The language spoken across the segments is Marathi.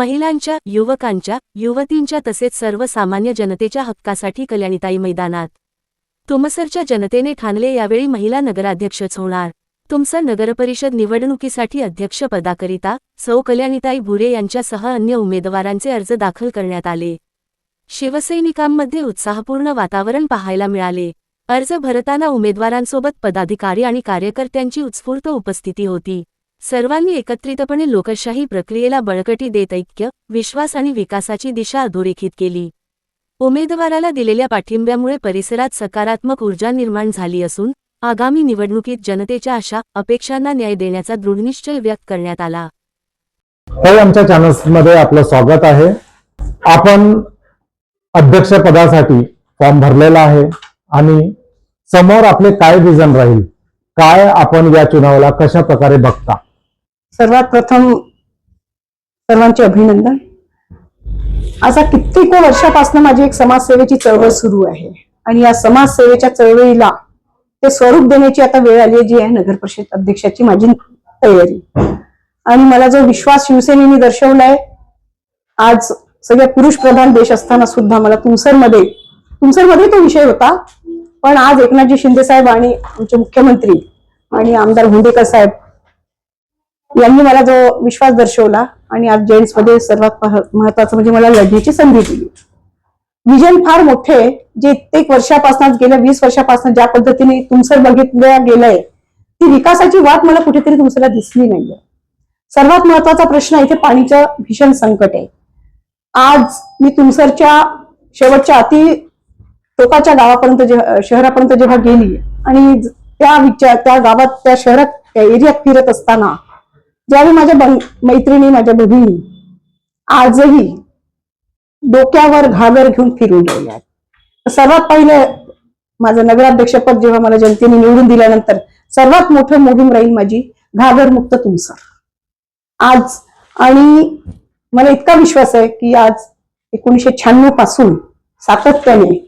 महिलांच्या युवकांच्या युवतींच्या तसेच सर्वसामान्य जनतेच्या हक्कासाठी कल्याणीताई मैदानात. तुमसरच्या जनतेने ठाणले यावेळी महिला नगराध्यक्षच होणार. तुमसर नगरपरिषद निवडणुकीसाठी अध्यक्षपदाकरिता सौ कल्याणीताई भुरे यांच्यासह अन्य उमेदवारांचे अर्ज दाखल करण्यात आले. शिवसैनिकांमध्ये उत्साहपूर्ण वातावरण पाहायला मिळाले. अर्ज भरताना उमेदवारांसोबत पदाधिकारी आणि कार्यकर्त्यांची उत्स्फूर्त उपस्थिती होती. सर्वांनी एकत्रितपणे लोकशाही प्रक्रियेला बळकटी देत ऐक्य विश्वास आणि विकासाची दिशा अधोरेखित केली. उमेदवाराला दिलेल्या पाठिंब्यामुळे परिसरात सकारात्मक ऊर्जा निर्माण झाली असून आगामी निवडणुकीत जनतेच्या अशा अपेक्षांना न्याय देण्याचा दृढनिश्चय व्यक्त करण्यात आला. आमच्या चॅनल्समध्ये आपलं स्वागत आहे. आपण अध्यक्षपदासाठी फॉर्म भरलेला आहे आणि समोर आपले काय विजन राहील काय आपण या चुनावाला कशा प्रकारे बघता? सर्वात प्रथम सर्वांचे अभिनंदन. असा कित्येक वर्षापासून माझी एक समाजसेवेची चळवळ सुरू आहे. आणि या समाजसेवेच्या चळवळीला ते स्वरूप देण्याची आता वेळ आली आहे जी आहे नगर परिषद अध्यक्षाची माझी तयारी. आणि मला जो विश्वास शिवसेनेने दर्शवलाय आज सगळ्या पुरुष प्रधान देश असताना सुद्धा मला तुमसरमध्ये तुमसरमध्ये तो विषय होता. पण आज एकनाथजी शिंदे साहेब आणि आमचे मुख्यमंत्री आणि आमदार हुंडेकर साहेब यांनी मला जो विश्वास दर्शवला आणि आज जेंट्समध्ये सर्वात महत्वाचं म्हणजे मला लढण्याची संधी दिली. विजन फार मोठे जे प्रत्येक वर्षापासून गेल्या वीस वर्षापासून ज्या पद्धतीने तुमसर बघितलं गेलंय ती विकासाची वाट मला कुठेतरी तुमसरला दिसली नाहीये. सर्वात महत्त्वाचा प्रश्न इथे पाणीचं भीषण संकट आहे. आज मी तुमसरच्या शेवटच्या अति टोकाच्या गावापर्यंत जे- शहरापर्यंत जेव्हा गेली आणि त्या विचार त्या गावात त्या शहरात त्या एरियात फिरत असताना ज्यावेळी माझ्या मैत्रिणी माझ्या बहिणी आजही डोक्यावर घागर घेऊन फिरून राहिल्या आहेत. सर्वात पहिले माझं नगराध्यक्षपद जेव्हा मला जनतेने निवडून दिल्यानंतर सर्वात मोठं मोहीम राहील माझी घागर मुक्त तुमचा. आज आणि मला इतका विश्वास आहे की आज एकोणीशे शहाण्णवपासून सातत्याने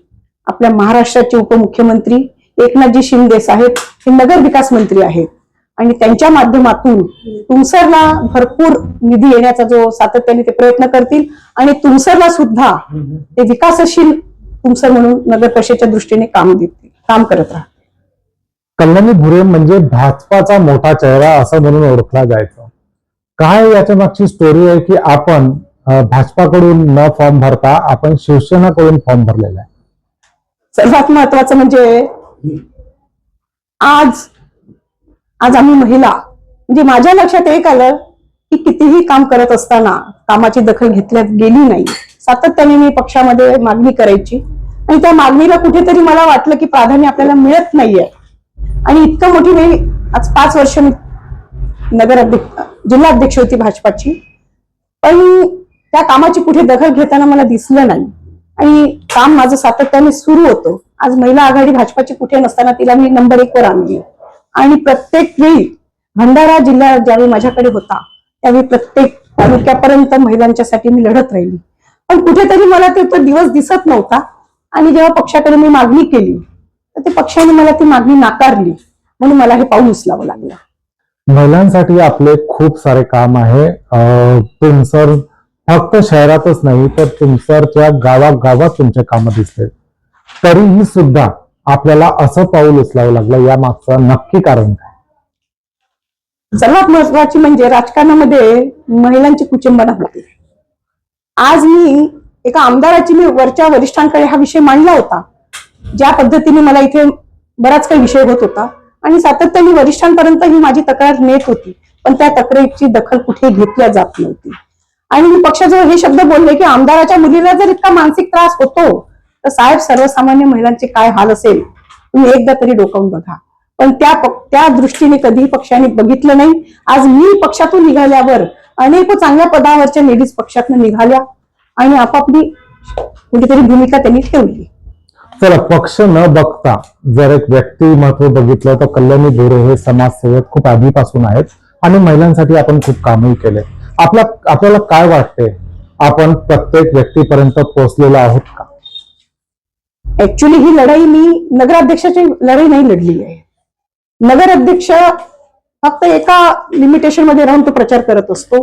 आपल्या महाराष्ट्राचे उपमुख्यमंत्री एकनाथजी शिंदे साहेब हे नगर विकास मंत्री आहेत. आणि त्यांच्या माध्यमातून तुमसरला भरपूर निधी येण्याचा जो सातत्याने ते प्रयत्न करतील आणि तुमसरला सुद्धा ते विकासशील तुमसर म्हणून नगर परिषदेच्या दृष्टीने काम देतील काम करत राहतील. कल्याणी भुरे म्हणजे भाजपाचा मोठा चेहरा असं म्हणून ओळखला जायचं. काय याच्या मागची स्टोरी आहे की आपण भाजपाकडून न फॉर्म भरता आपण शिवसेनाकडून फॉर्म भरलेला आहे? सर्वात महत्वाचं म्हणजे आज आज आम्ही महिला म्हणजे माझ्या लक्षात एक आलं की कितीही काम करत असताना कामाची दखल घेतल्यात गेली नाही. सातत्याने मी पक्षामध्ये मागणी करायची. आणि त्या मागणीला कुठेतरी मला वाटलं की प्राधान्य आपल्याला मिळत नाहीये. आणि इतकं मोठी मी आज पाच वर्ष मी नगराध्यक्ष जिल्हाध्यक्ष होती भाजपाची. पण त्या कामाची कुठे दखल घेताना मला दिसलं नाही. आणि काम माझं सातत्याने सुरू होतं. आज महिला आघाडी भाजपाची कुठे नसताना तिला मी नंबर एक वर आणली. आणि प्रत्येक वेळी भंडारा जिल्हा ज्यावेळी माझ्याकडे होता त्यावेळी प्रत्येक तालुक्यापर्यंत महिलांच्यासाठी मी लढत राहिली. पण कुठेतरी मला ते तो दिवस दिसत नव्हता आणि जेव्हा पक्षाकडे मी मागणी केली तर ते पक्षाने मला ती मागणी नाकारली. म्हणून मला हे पाऊल उचलावं लागलं. महिलांसाठी आपले खूप सारे काम आहे. तुमसर फक्त शहरातच नाही तर तुमसरच्या गावागावात तुमचे काम दिसते तरीही सुद्धा आपल्याला असं पाऊल उचलावं लागलं या मागचं नक्की कारण काय? सर्वात महत्वाची म्हणजे राजकारणामध्ये महिलांची कुचंबना होती. आज मी एका आमदाराची मी वरच्या वरिष्ठांकडे हा विषय मांडला होता ज्या पद्धतीने मला इथे बराच काही विषय होत होता. आणि सातत्याने वरिष्ठांपर्यंत ही माझी तक्रार नेत होती पण त्या तक्रारीची दखल कुठे घेतल्या जात नव्हती. आणि मी पक्षाजवळ हे शब्द बोलले की आमदाराच्या मुलीला जर इतका मानसिक त्रास होतो तर साहेब सर्वसामान्य महिलांचे काय हाल असेल तुम्ही एकदा तरी डोकावून बघा. पण त्या त्या दृष्टीने कधीही पक्षाने बघितलं नाही. आज मी पक्षातून निघाल्यावर अनेक चांगल्या पदावरच्या लेडीज पक्षातून निघाल्या आणि आपापली कुठेतरी भूमिका त्यांनी ठेवली. चला पक्ष न बघता जर एक व्यक्तिमत्व बघितलं तर कल्याणी बोरे हे समाजसेवक खूप आधीपासून आहेत आणि महिलांसाठी आपण खूप कामही केले आपला आपल्याला काय वाटते आपण प्रत्येक व्यक्तीपर्यंत पोहोचलेलो आहोत का? ऍक्च्युली ही लढाई मी नगराध्यक्षाची लढाई नाही लढली आहे. नगराध्यक्ष फक्त एका लिमिटेशनमध्ये राहून तो प्रचार करत असतो.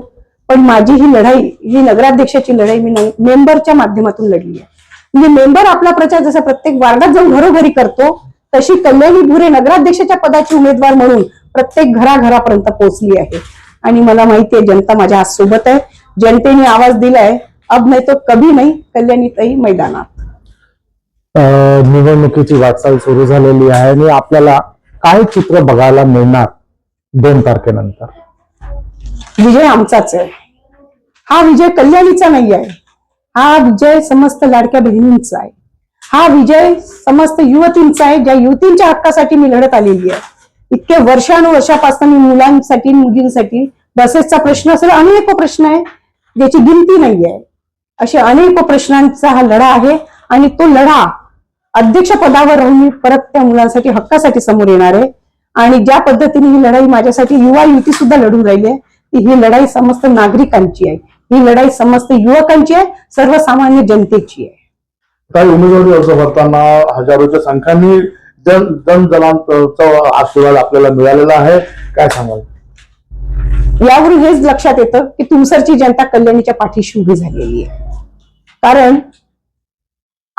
पण माझी ही लढाई ही नगराध्यक्षाची लढाई मी मेंबरच्या माध्यमातून लढली आहे. म्हणजे मेंबर आपला प्रचार जसा प्रत्येक वार्डात जाऊन घरोघरी करतो तशी कल्याणी भुरे नगराध्यक्षाच्या पदाची उमेदवार म्हणून प्रत्येक घराघरापर्यंत पोहोचली आहे. आणि मला माहिती आहे जनता माझ्या आज सोबत आहे. जनतेने आवाज दिलाय अब नाही तो कभी नाही कल्याणीतही मैदानात. निवडणुकीची वाटचाल सुरू झालेली आहे आणि आपल्याला काय चित्र बघायला मिळणार दोन तारखेनंतर. विजय आमचाच आहे. हा विजय कल्याणीचा नाही आहे. हा विजय समस्त लाडक्या बहिणींचा आहे. हा विजय समस्त युवतींचा आहे. ज्या युवतींच्या हक्कासाठी मी लढत आलेली आहे. इतके वर्षानुवर्षापासून मी मुलांसाठी मुलींसाठी बसेसचा प्रश्न असेल अनेक प्रश्न आहे. ज्याची गिनती नाही आहे. असे अनेक प्रश्नांचा हा लढा आहे. आणि तो लढा अध्यक्ष पदावर राहून मी परत त्या मुलांसाठी हक्कासाठी समोर येणार आहे. आणि ज्या पद्धतीने ही लढाई माझ्यासाठी युवा युवती सुद्धा लढून राहिली आहे ती ही लढाई समस्त नागरिकांची आहे. ही लढाई समस्त युवकांची आहे सर्वसामान्य जनतेची आहे. काही उमेदवारी अर्ज भरताना हजारोच्या संख्येने जन जनजनांचा आशीर्वाद आपल्याला मिळालेला आहे. काय सांगाल? यावरून हेच लक्षात येतं की तुमसरची जनता कल्याणीच्या पाठीशी उभी झालेली आहे. कारण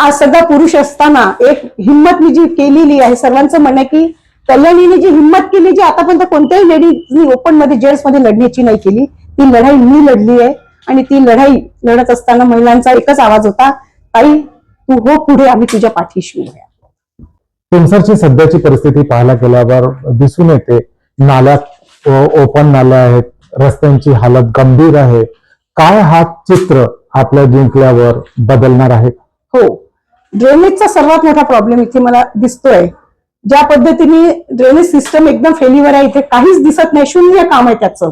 आज सगळा पुरुष असताना एक हिंमत मी जी केलेली आहे सर्वांचं म्हणणं की कल्याणीने जी हिंमत केली जी आतापर्यंत कोणत्याही लेडीजनी ओपनमध्ये जेंट्समध्ये लढण्याची नाही केली ती लढाई मी लढली आहे आणि ती लढाई लढत असताना महिलांचा एकच आवाज होता ताई तू हो पुढे आम्ही तुझ्या पाठीशी उभे आहे तुमसरची सध्याची परिस्थिती पाहायला गेल्यावर दिसून येते नाल्यात ओपन नाल्या आहेत रस्त्यांची हालत गंभीर आहे. काय हा चित्र आपल्या जिंकल्यावर बदलणार आहे? हो ड्रेनेजचा सर्वात मोठा प्रॉब्लेम इथे मला दिसतोय. ज्या पद्धतीने ड्रेनेज सिस्टम एकदम फेल्युअर आहे इथे काहीच दिसत नाही शून्य काम आहे त्याचं.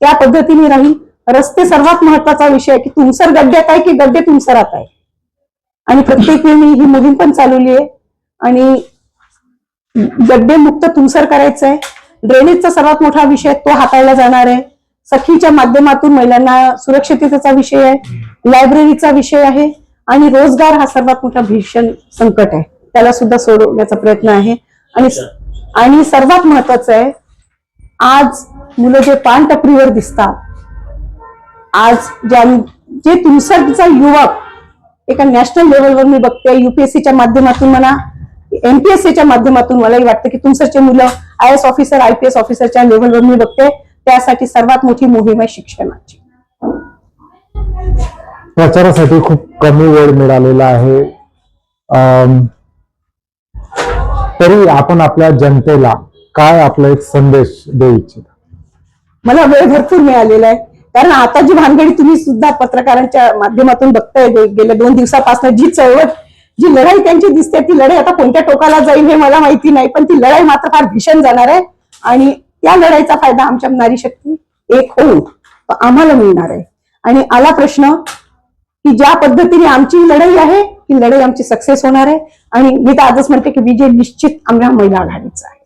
त्या पद्धतीने राहील. रस्ते सर्वात महत्त्वाचा विषय आहे की तुमसर गड्ड्यात आहे की गड्डे तुमसरात आहे? आणि प्रत्येक वेळी मी ही मोहीम पण चालवली आहे. आणि गड्डे मुक्त तुमसर करायचं आहे. ड्रेनेजचा सर्वात मोठा विषय तो हाताळला जाणार आहे. सखीच्या माध्यमातून महिलांना सुरक्षिततेचा विषय आहे. लायब्ररीचा विषय आहे. आणि रोजगार हा सर्वात मोठा भीषण संकट आहे. त्याला सुद्धा सोडवण्याचा प्रयत्न आहे. आणि आणि सर्वात महत्वाचं आहे आज मुलं जे पानटपरीवर दिसतात आज ज्या जे तुमचा युवक एका नॅशनल लेवलवर मी बघते युपीएससीच्या माध्यमातून मला एमपीएससीच्या माध्यमातून मलाही वाटतं की तुमचे मुलं I S officer I P S ऑफिसरच्या लेवलवर मी बघते त्यासाठी सर्वात मोठी मोहीम आहे शिक्षणाची. प्रचारासाठी खूप कमी वेळ मिळालेला आहे. तरी आपण आपल्या जनतेला काय आपला एक संदेश देऊ इच्छित? मला वेळ भरपूर मिळालेला आहे. कारण आता जी भानगडी तुम्ही सुद्धा पत्रकारांच्या माध्यमातून बघताय गेल्या दोन दिवसापासून जी चळवळ जी लढाई त्यांची दिसते ती लढाई आता कोणत्या टोकाला जाईल हे मला माहिती नाही पण ती लढाई मात्र फार भीषण जाणार आहे. आणि त्या लढाईचा फायदा आमच्या नारी शक्ती एक होऊन आम्हाला मिळणार आहे. आणि आला प्रश्न की ज्या पद्धतीने आमची लढाई आहे ती लढाई आमची सक्सेस होणार आहे. आणि मी तर आजच म्हणते की विजय निश्चित आम्हाला महिला आघाडीचा आहे.